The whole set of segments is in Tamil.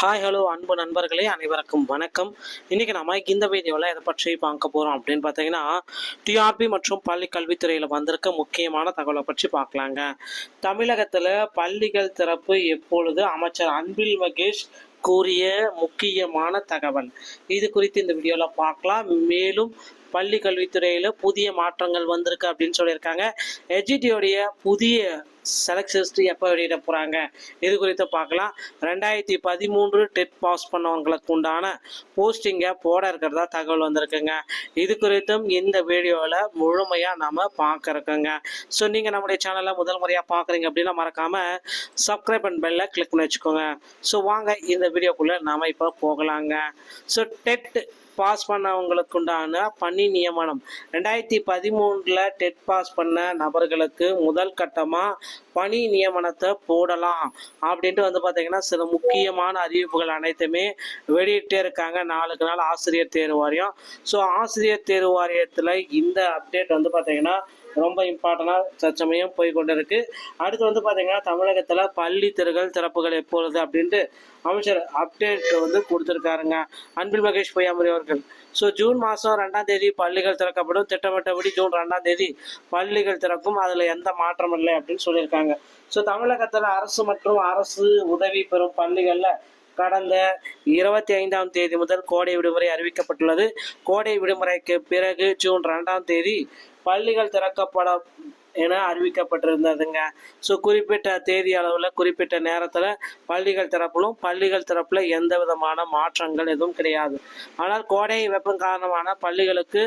ஹாய் ஹலோ அன்பு நண்பர்களே அனைவருக்கும் வணக்கம். இன்றைக்கி நம்ம இந்த வீடியோவில் எதை பற்றி பார்க்க போகிறோம் அப்படின்னு பார்த்தீங்கன்னா டிஆர்பி மற்றும் பள்ளி கல்வித்துறையில் வந்திருக்க முக்கியமான தகவலை பற்றி பார்க்கலாங்க. தமிழகத்தில் பள்ளிகள் திறப்பு எப்பொழுது? அமைச்சர் அன்பில் மகேஷ் கூறிய முக்கியமான தகவல். இது குறித்து இந்த வீடியோவில் பார்க்கலாம். மேலும் பள்ளி கல்வித்துறையில் புதிய மாற்றங்கள் வந்திருக்கு அப்படின்னு சொல்லியிருக்காங்க. எஜிடியோடைய புதிய செலக்ட் லிஸ்ட் எப்போ வெளியிட போகிறாங்க இது குறித்து பார்க்கலாம். ரெண்டாயிரத்தி பதிமூன்று டெட் பாஸ் பண்ணவங்களுக்கு உண்டான போஸ்டிங்கை போட இருக்கிறதா தகவல் வந்திருக்குங்க. இது குறித்தும் இந்த வீடியோவில் முழுமையாக நாம் பார்க்க இருக்கோங்க. ஸோ நீங்கள் நம்முடைய சேனலை முதல் முறையாக பார்க்குறீங்க அப்படின்னா மறக்காமல் சப்ஸ்கிரைப் அண்ட் பெல்ல கிளிக் பண்ணி வச்சுக்கோங்க. ஸோ வாங்க இந்த வீடியோக்குள்ளே நாம் இப்போ போகலாங்க. ஸோ டெட் பாஸ் பண்ணவங்களுக்கு உண்டான பணி நியமனம். ரெண்டாயிரத்தி பதிமூணில் டெட் பாஸ் பண்ண நபர்களுக்கு முதல் கட்டமாக பணி நியமனத்தை போடலாம் அப்படின்ட்டு வந்து பார்த்தீங்கன்னா சில முக்கியமான அறிவிப்புகள் அனைத்துமே வெளியிட்டே இருக்காங்க. நாளுக்கு நாள் ஆசிரியர் தேர்வு வாரியம். ஸோ ஆசிரியர் தேர்வு வாரியத்தில் இந்த அப்டேட் வந்து பார்த்தீங்கன்னா ரொம்ப இம்பார்ட்டண்டாக தற்சமயம் போய் கொண்டு இருக்கு அடுத்து வந்து பார்த்தீங்கன்னா தமிழகத்தில் பள்ளி தெருகள் திறப்புகள் எப்பொழுது அப்படின்ட்டு அமைச்சர் அப்டேட் வந்து கொடுத்துருக்காருங்க. அன்பில் மகேஷ் பொய்யாமொழி அவர்கள். ஸோ ஜூன் மாதம் ரெண்டாம் தேதி பள்ளிகள் திறக்கப்படும். திட்டமிட்டபடி ஜூன் ரெண்டாம் தேதி பள்ளிகள் திறக்கும். அதில் எந்த மாற்றம் இல்லை அப்படின்னு சொல்லியிருக்காங்க. ஸோ தமிழகத்தில் அரசு மற்றும் அரசு உதவி பெறும் பள்ளிகளில் கடந்த இருபத்தி ஐந்தாம் தேதி முதல் கோடை விடுமுறை அறிவிக்கப்பட்டுள்ளது. கோடை விடுமுறைக்கு பிறகு ஜூன் ரெண்டாம் தேதி பள்ளிகள் திறக்கப்பட என அறிவிக்கப்பட்டிருந்ததுங்க. ஸோ குறிப்பிட்ட தேதி அளவில் குறிப்பிட்ட நேரத்தில் பள்ளிகள் திறப்பிலும் பள்ளிகள் திறப்பில் எந்த விதமான மாற்றங்கள் எதுவும் கிடையாது. ஆனால் கோடை வெப்பம் காரணமான பள்ளிகளுக்கு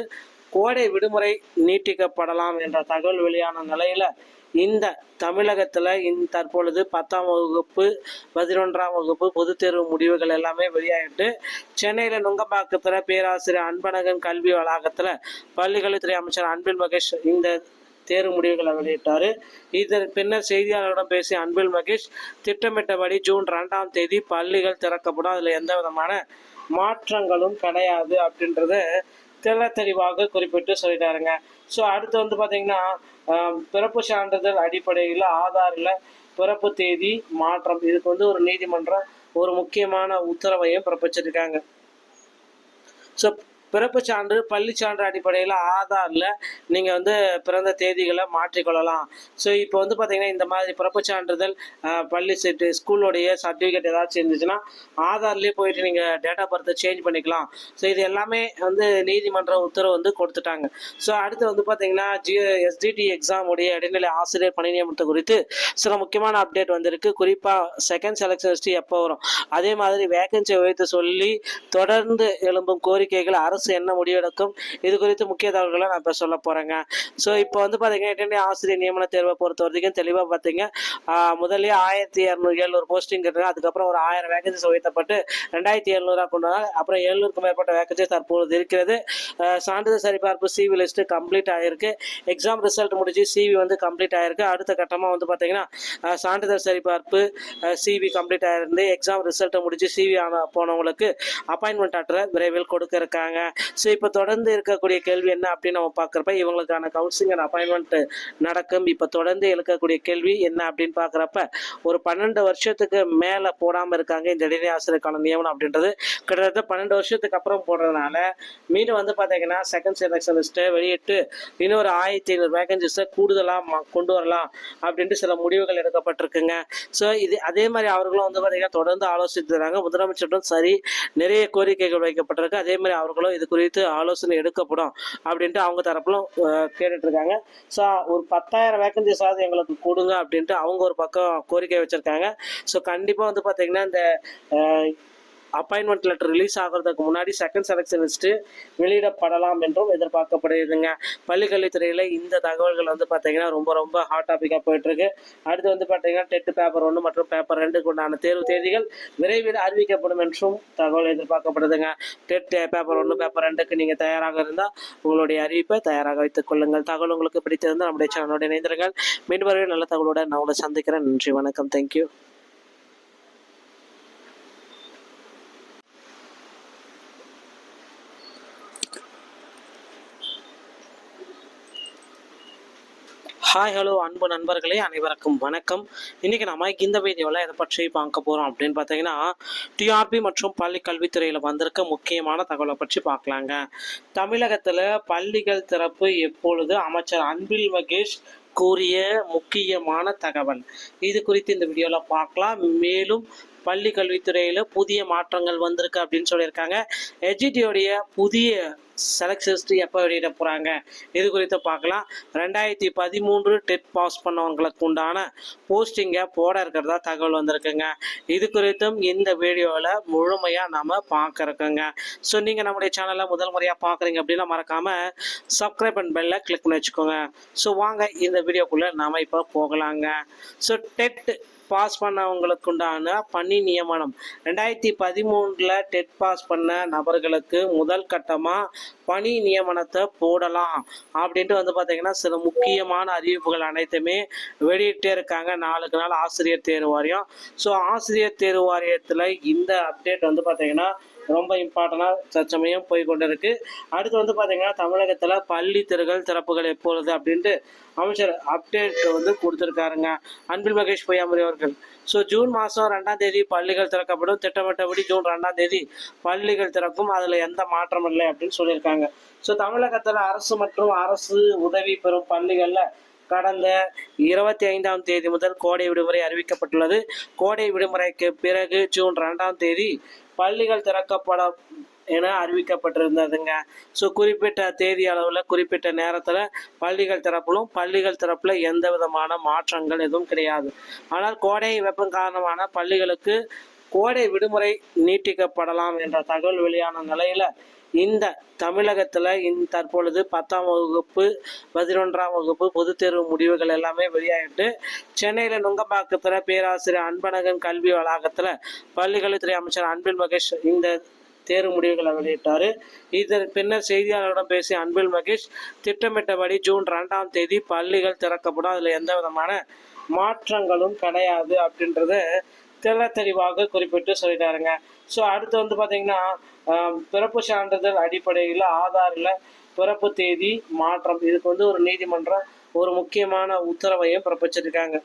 கோடை விடுமுறை நீட்டிக்கப்படலாம் என்ற தகவல் வெளியான நிலையில் இந்த தமிழகத்தில் இந் தற்பொழுது பத்தாம் வகுப்பு பதினொன்றாம் வகுப்பு பொதுத் தேர்வு முடிவுகள் எல்லாமே வெளியாகிட்டு சென்னையில் நுங்கம்பாக்கத்தில் பேராசிரியர் அன்பழகன் கல்வி வளாகத்தில் பள்ளிக்கல்வித்துறை அமைச்சர் அன்பில் மகேஷ் இந்த தேர்வு முடிவுகளை வெளியிட்டார். இதன் பின்னர் செய்தியாளர்களிடம் பேசிய அன்பில் மகேஷ் திட்டமிட்டபடி ஜூன் ரெண்டாம் தேதி பள்ளிகள் திறக்கப்படும். அதில் எந்த விதமான மாற்றங்களும் கிடையாது அப்படின்றத தெள்ள தெளிவாக குறிப்பிட்டு சொல்லிட்டாருங்க. ஸோ அடுத்து வந்து பார்த்தீங்கன்னா ஆஹ், பிறப்பு சான்றிதழ் அடிப்படையில் ஆதாரில் பிறப்பு தேதி மாற்றம். இதுக்கு வந்து ஒரு நீதிமன்றம் ஒரு முக்கியமான உத்தரவையும் பிறப்பிச்சிருக்காங்க. ஸோ பிறப்பு சான்று பள்ளி சான்று அடிப்படையில் ஆதாரில் நீங்கள் வந்து பிறந்த தேதிகளை மாற்றிக்கொள்ளலாம். ஸோ இப்போ வந்து பார்த்தீங்கன்னா இந்த மாதிரி பிறப்பு சான்றிதழ் பள்ளி சீட்டு ஸ்கூலோடைய சர்டிஃபிகேட் ஏதாச்சும் இருந்துச்சுன்னா ஆதார்லேயே போயிட்டு நீங்கள் டேட் ஆஃப் பர்த்தை சேஞ்ச் பண்ணிக்கலாம். ஸோ இது எல்லாமே வந்து நீதிமன்ற உத்தரவு வந்து கொடுத்துட்டாங்க. ஸோ அடுத்து வந்து பார்த்தீங்கன்னா ஜி எஸ்டிடி எக்ஸாம் உடைய இடைநிலை ஆசிரியர் பணி நியமனத்தை குறித்து சில முக்கியமான அப்டேட் வந்திருக்கு. குறிப்பாக செகண்ட் செலக்ஷன் லிஸ்ட் எப்போ வரும்? அதே மாதிரி வேகன்சி வைத்து சொல்லி தொடர்ந்து எழும்பும் கோரிக்கைகள் அரசு என்ன முடிவெடுக்கும்? இது குறித்து முக்கிய தகவல்களை நான் இப்போ சொல்ல போகிறேங்க ஸோ இப்போ வந்து பார்த்தீங்கன்னா இடைநிலை ஆசிரியர் நியமன தேர்வை பொறுத்த வரைக்கும் தெளிவாக பார்த்தீங்க முதல்ல ஆயிரத்தி இரநூறு எழுநூறு போஸ்டிங் இருக்குது அதுக்கப்புறம் ஒரு ஆயிரம் வேகன்சிஸ் உயர்த்தப்பட்டு ரெண்டாயிரத்தி எழுநூறா கொண்டு வந்தாங்க. அப்புறம் எழுநூறுக்கும் மேற்பட்ட வேகன்சி தற்போது இருக்கிறது. சான்றிதழ் சரிபார்ப்பு சிவி லிஸ்ட்டு கம்ப்ளீட் ஆகிருக்கு எக்ஸாம் ரிசல்ட் முடிஞ்சு சிவி வந்து கம்ப்ளீட் ஆகிருக்கு அடுத்த கட்டமாக வந்து பார்த்தீங்கன்னா சான்றிதழ் சரிபார்ப்பு சிவி கம்ப்ளீட் ஆகிருந்து எக்ஸாம் ரிசல்ட்டை முடிச்சு சிவி ஆன போனவங்களுக்கு அப்பாயின்மெண்ட் ஆர்டரை விரைவில் கொடுக்க இருக்காங்க. ஸோ இப்போ தொடர்ந்து இருக்கக்கூடிய கேள்வி என்ன அப்படின்னு நம்ம பார்க்குறப்ப இவங்களுக்கான கவுன்சிலிங் அண்ட் அப்பாயின்மெண்ட் நடக்கும். இப்போ தொடர்ந்து இருக்கக்கூடிய கேள்வி என்ன அப்படின்னு பார்க்குறப்ப ஒரு பன்னெண்டு வருஷத்துக்கு மேலே போடாமல் இருக்காங்க இந்த இடைநிலை ஆசிரியருக்கான நியமனம் அப்படின்றது. கிட்டத்தட்ட பன்னெண்டு வருஷத்துக்கு அப்புறம் போடுறதுனால மீண்டும் வந்து பார்த்தீங்கன்னா செகண்ட் செலெக்ஷன் லிஸ்ட்டை வெளியிட்டு இன்னொரு ஆயிரத்தி ஐநூறு வேகன்சிஸை கூடுதலாக கொண்டு வரலாம் அப்படின்ட்டு சில முடிவுகள் எடுக்கப்பட்டிருக்குங்க. ஸோ இது அதே மாதிரி அவர்களும் வந்து பார்த்தீங்கன்னா தொடர்ந்து ஆலோசித்து தராங்க. சரி நிறைய கோரிக்கைகள் வைக்கப்பட்டிருக்கு. அதே மாதிரி அவர்களும் இது குறித்து ஆலோசனை எடுக்கப்படும் அப்படின்ட்டு அவங்க தரப்புலும் கேட்டுட்டு இருக்காங்க ஸோ ஒரு பத்தாயிரம் வேகன்சிஸாவது எங்களுக்கு கொடுங்க அப்படின்ட்டு அவங்க ஒரு பக்கம் கோரிக்கை வச்சிருக்காங்க. ஸோ கண்டிப்பாக வந்து பார்த்தீங்கன்னா இந்த அப்பாயின்மெண்ட் லெட்டர் ரிலீஸ் ஆகிறதுக்கு முன்னாடி செகண்ட் செலெக்ஷன் லிஸ்ட்டு வெளியிடப்படலாம் என்றும் எதிர்பார்க்கப்படுதுங்க. பள்ளிக்கல்வித்துறையில் இந்த தகவல்கள் வந்து பார்த்தீங்கன்னா ரொம்ப ரொம்ப ஹாட் டாப்பிக்காக போயிட்டுருக்கு. அடுத்து வந்து பார்த்தீங்கன்னா டெட் பேப்பர் ஒன்று மற்றும் பேப்பர் ரெண்டுக்கு உண்டான தேர்வு தேதிகள் விரைவில் அறிவிக்கப்படும் என்றும் தகவல் எதிர்பார்க்கப்படுதுங்க. டெட் பேப்பர் ஒன்று பேப்பர் ரெண்டுக்கு நீங்கள் தயாராக இருந்தால் உங்களுடைய அறிவிப்பை தயாராக வைத்துக் கொள்ளுங்கள். தகவல் உங்களுக்கு பிடித்திருந்தால் நம்முடைய சேனலோட இணைந்திருங்கள். மீண்டும் நல்ல தகவலோட நான் உங்களை சந்திக்கிறேன். நன்றி வணக்கம். தேங்க்யூ ஹாய் ஹலோ அன்பு நண்பர்களே அனைவருக்கும் வணக்கம். இன்றைக்கி நம்ம இந்த வீடியோவில் எதை பற்றி பார்க்க போகிறோம் அப்படின்னு பார்த்தீங்கன்னா டிஆர்பி மற்றும் பள்ளி கல்வித்துறையில் வந்திருக்க முக்கியமான தகவலை பற்றி பார்க்கலாங்க. தமிழகத்தில் பள்ளிகள் திறப்பு எப்பொழுது? அமைச்சர் அன்பில் மகேஷ் கூறிய முக்கியமான தகவல். இது குறித்து இந்த வீடியோவில் பார்க்கலாம். மேலும் பள்ளி கல்வித்துறையில் புதிய மாற்றங்கள் வந்திருக்கு அப்படின்னு சொல்லியிருக்காங்க. எஜிடியோடைய புதிய செலக்ஷன்ஸ்ட் எப்போ வெளியிட போகிறாங்க இது குறித்து பார்க்கலாம். ரெண்டாயிரத்தி பதிமூன்று டெட் பாஸ் பண்ணவங்களுக்கு உண்டான போஸ்டிங்கை போட இருக்கிறதா தகவல் வந்திருக்குங்க. இது குறித்தும் இந்த வீடியோவில் முழுமையாக நாம் பார்க்க ஸோ நீங்கள் நம்முடைய சேனலை முதல் முறையாக பார்க்குறீங்க அப்படின்னா மறக்காமல் சப்ஸ்கிரைப் அண்ட் பெல்ல கிளிக் பண்ணி வச்சுக்கோங்க. ஸோ வாங்க இந்த வீடியோக்குள்ளே நாம் இப்போ போகலாங்க. ஸோ டெட் பாஸ் பண்ணவங்களுக்கு உண்டான பணி நியமனம். ரெண்டாயிரத்தி பதிமூணில் டெட் பாஸ் பண்ண நபர்களுக்கு முதல் கட்டமாக பணி நியமனத்தை போடலாம் அப்படின்ட்டு வந்து பார்த்தீங்கன்னா சில முக்கியமான அறிவிப்புகள் அனைத்துமே வெளியிட்டே இருக்காங்க. நாளுக்கு நாள் ஆசிரியர் தேர்வு வாரியம். ஸோ ஆசிரியர் தேர்வு வாரியத்தில் இந்த அப்டேட் வந்து பார்த்தீங்கன்னா ரொம்ப இம்பார்ட்டண்டாக தற்சமயம் போய் கொண்டு இருக்கு அடுத்து வந்து பார்த்தீங்கன்னா தமிழகத்தில் பள்ளி தெருகள் திறப்புகள் எப்பொழுது அப்படின்ட்டு அமைச்சர் அப்டேட் வந்து கொடுத்துருக்காருங்க. அன்பில் மகேஷ் பொய்யாமொழி அவர்கள். ஸோ ஜூன் மாதம் ரெண்டாம் தேதி பள்ளிகள் திறக்கப்படும். திட்டமிட்டபடி ஜூன் ரெண்டாம் தேதி பள்ளிகள் திறக்கும். அதில் எந்த மாற்றம் இல்லை அப்படின்னு சொல்லியிருக்காங்க. ஸோ தமிழகத்தில் அரசு மற்றும் அரசு உதவி பெறும் பள்ளிகளில் கடந்த இருபத்தி ஐந்தாம் தேதி முதல் கோடை விடுமுறை அறிவிக்கப்பட்டுள்ளது. கோடை விடுமுறைக்கு பிறகு ஜூன் ரெண்டாம் தேதி பள்ளிகள் திறக்கப்பட என அறிவிக்கப்பட்டிருந்ததுங்க. ஸோ குறிப்பிட்ட தேதி அளவில் குறிப்பிட்ட நேரத்தில் பள்ளிகள் திறப்பிலும் பள்ளிகள் திறப்பில் எந்த விதமான மாற்றங்கள் எதுவும் கிடையாது. ஆனால் கோடை வெப்பம் காரணமான பள்ளிகளுக்கு கோடை விடுமுறை நீட்டிக்கப்படலாம் என்ற தகவல் வெளியான நிலையில் இந்த தமிழகத்தில் இந் தற்பொழுது பத்தாம் வகுப்பு பதினொன்றாம் வகுப்பு பொதுத் தேர்வு முடிவுகள் எல்லாமே வெளியாகிட்டு சென்னையில் நுங்கம்பாக்கத்தில் பேராசிரியர் அன்பழகன் கல்வி வளாகத்தில் பள்ளிக்கல்வித்துறை அமைச்சர் அன்பில் மகேஷ் இந்த தேர்வு முடிவுகளை வெளியிட்டார். இதன் பின்னர் செய்தியாளர்களிடம் பேசிய அன்பில் மகேஷ் திட்டமிட்டபடி ஜூன் ரெண்டாம் தேதி பள்ளிகள் திறக்கப்படும். அதில் எந்த விதமான மாற்றங்களும் கிடையாது அப்படின்றத தெள்ள தெளிவாக குறிப்பிட்டு சொல்லிட்டாருங்க. ஸோ அடுத்து வந்து பார்த்தீங்கன்னா ஆஹ், பிறப்பு சான்றிதழ் அடிப்படையில் ஆதாரில் பிறப்பு தேதி மாற்றம். இதுக்கு வந்து ஒரு நீதிமன்றம் ஒரு முக்கியமான உத்தரவையும் பிறப்பிச்சிருக்காங்க.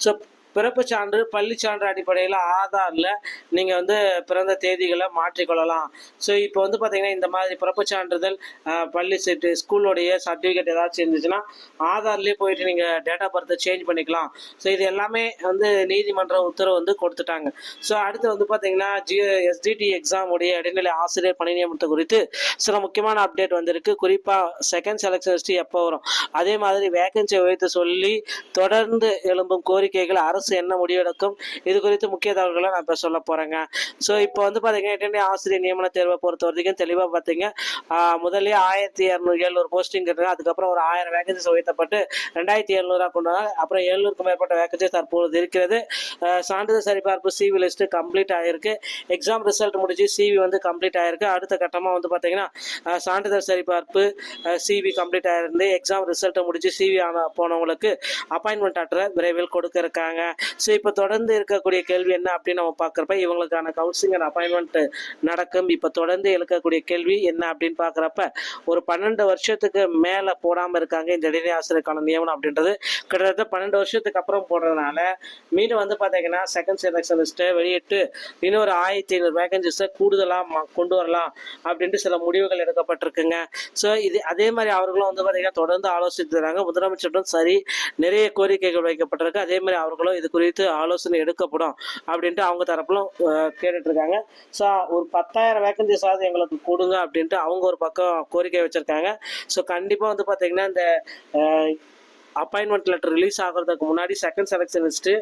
ஸோ பிறப்பு சான்று பள்ளி சான்று அடிப்படையில் ஆதாரில் நீங்கள் வந்து பிறந்த தேதிகளை மாற்றிக்கொள்ளலாம். ஸோ இப்போ வந்து பார்த்தீங்கன்னா இந்த மாதிரி பிறப்பு சான்றிதழ் பள்ளி சீட்டு ஸ்கூலோடைய சர்டிஃபிகேட் ஏதாச்சும் இருந்துச்சுன்னா ஆதார்லேயே போயிட்டு நீங்கள் டேட் ஆஃப் பர்த்தை சேஞ்ச் பண்ணிக்கலாம். ஸோ இது எல்லாமே வந்து நீதிமன்ற உத்தரவு வந்து கொடுத்துட்டாங்க. ஸோ அடுத்து வந்து பார்த்தீங்கன்னா ஜி எஸ்டிடி எக்ஸாம் உடைய இடைநிலை ஆசிரியர் பணி நியமனத்தை குறித்து சில முக்கியமான அப்டேட் வந்திருக்கு. குறிப்பாக செகண்ட் செலக்ஷன் லிஸ்ட் எப்போ வரும்? அதே மாதிரி வேகன்சி வைத்து சொல்லி தொடர்ந்து எழும்பும் கோரிக்கைகள் அரசு என்ன முடிவெடுக்கும்? இது குறித்து முக்கிய தகவல்களை நான் இப்போ சொல்ல போகிறேங்க ஸோ இப்போ வந்து பார்த்தீங்கன்னா ஆசிரியர் நியமன தேர்வை பொறுத்த வரைக்கும் தெளிவாக பார்த்தீங்க ஆஹ் ஆயிரத்தி இரநூறு எழுநூறு போஸ்டிங் இருக்கு. அதுக்கப்புறம் ஒரு ஆயிரம் வேகன்சிஸ் உயர்த்தப்பட்டு ரெண்டாயிரத்தி எழுநூறா கொண்டு வந்தாங்க. அப்புறம் எழுநூறுக்கும் மேற்பட்ட வேகன்சி தற்பொழுது இருக்கிறது. சான்றிதழ் சரிபார்ப்பு சிவி லிஸ்ட் கம்ப்ளீட் ஆயிருக்கு. எக்ஸாம் ரிசல்ட் முடிஞ்சு சிவி வந்து கம்ப்ளீட் ஆயிருக்கு. அடுத்த கட்டமாக வந்து பார்த்தீங்கன்னா சான்றிதழ் சரிபார்ப்பு சிவி கம்ப்ளீட் ஆயிருந்து எக்ஸாம் ரிசல்ட்டை முடிச்சு சிவி ஆன போனவங்களுக்கு அப்பாயின்மெண்ட் ஆர்டரை விரைவில் கொடுக்க இருக்காங்க. ஸோ இப்போ தொடர்ந்து இருக்கக்கூடிய கேள்வி என்ன அப்படின்னு நம்ம பார்க்குறப்ப இவங்களுக்கான கவுன்சிலிங் அண்ட் அப்பாயின்மெண்ட் நடக்கும். இப்போ தொடர்ந்து இருக்கக்கூடிய கேள்வி என்ன அப்படின்னு பார்க்குறப்ப ஒரு பன்னெண்டு வருஷத்துக்கு மேலே போடாமல் இருக்காங்க இந்த இடைநிலை ஆசிரியருக்கான நியமனம் அப்படின்றது. கிட்டத்தட்ட பன்னெண்டு வருஷத்துக்கு அப்புறம் போடுறதுனால மீண்டும் வந்து பார்த்தீங்கன்னா செகண்ட் செலெக்ஷன் லிஸ்ட்டை வெளியிட்டு இன்னொரு ஆயிரத்தி ஐநூறு வேகன்சிஸை கூடுதலாக கொண்டு வரலாம் அப்படின்ட்டு சில முடிவுகள் எடுக்கப்பட்டிருக்குங்க. ஸோ இது அதே மாதிரி அவர்களும் வந்து பார்த்தீங்கன்னா தொடர்ந்து ஆலோசித்து தராங்க. முதலமைச்சரும் சரி நிறைய கோரிக்கைகள் வைக்கப்பட்டிருக்கு. அதே மாதிரி அவர்களும் இது குறித்து ஆலோசனை எடுக்கப்படும் அப்படின்ட்டு அவங்க தரப்புல கேட்டுட்டு இருக்காங்க ஸோ ஒரு பத்தாயிரம் வேகன்சிஸாவது எங்களுக்கு கொடுங்க அப்படின்ட்டு அவங்க ஒரு பக்கம் கோரிக்கை வச்சிருக்காங்க. ஸோ கண்டிப்பாக வந்து பார்த்தீங்கன்னா இந்த அப்பாயின்மெண்ட் லெட்டர் ரிலீஸ் ஆகிறதுக்கு முன்னாடி செகண்ட் செலெக்ஷன் லிஸ்ட்டு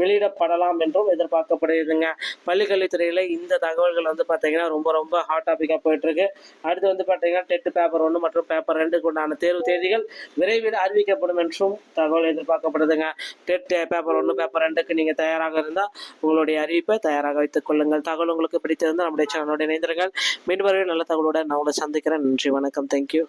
வெளியிடப்படலாம் என்றும் எதிர்பார்க்கப்படுதுங்க. பள்ளிக்கல்வித்துறையில் இந்த தகவல்கள் வந்து பார்த்தீங்கன்னா ரொம்ப ரொம்ப ஹாட் டாப்பிக்காக போயிட்டுருக்கு. அடுத்து வந்து பார்த்தீங்கன்னா டெட் பேப்பர் ஒன்று மற்றும் பேப்பர் ரெண்டுக்கு உண்டான தேர்வு தேதிகள் விரைவில் அறிவிக்கப்படும் என்றும் தகவல் எதிர்பார்க்கப்படுதுங்க. டெட் பேப்பர் ஒன்று பேப்பர் ரெண்டுக்கு நீங்கள் தயாராக இருந்தால் உங்களுடைய அறிவிப்பை தயாராக வைத்துக் கொள்ளுங்கள். தகவல் உங்களுக்கு பிடித்திருந்தால் நம்முடைய சேனலோட இணைந்திருங்கள். மீண்டும் நல்ல தகவலோட நான் உங்களை சந்திக்கிறேன். நன்றி வணக்கம். தேங்க்யூ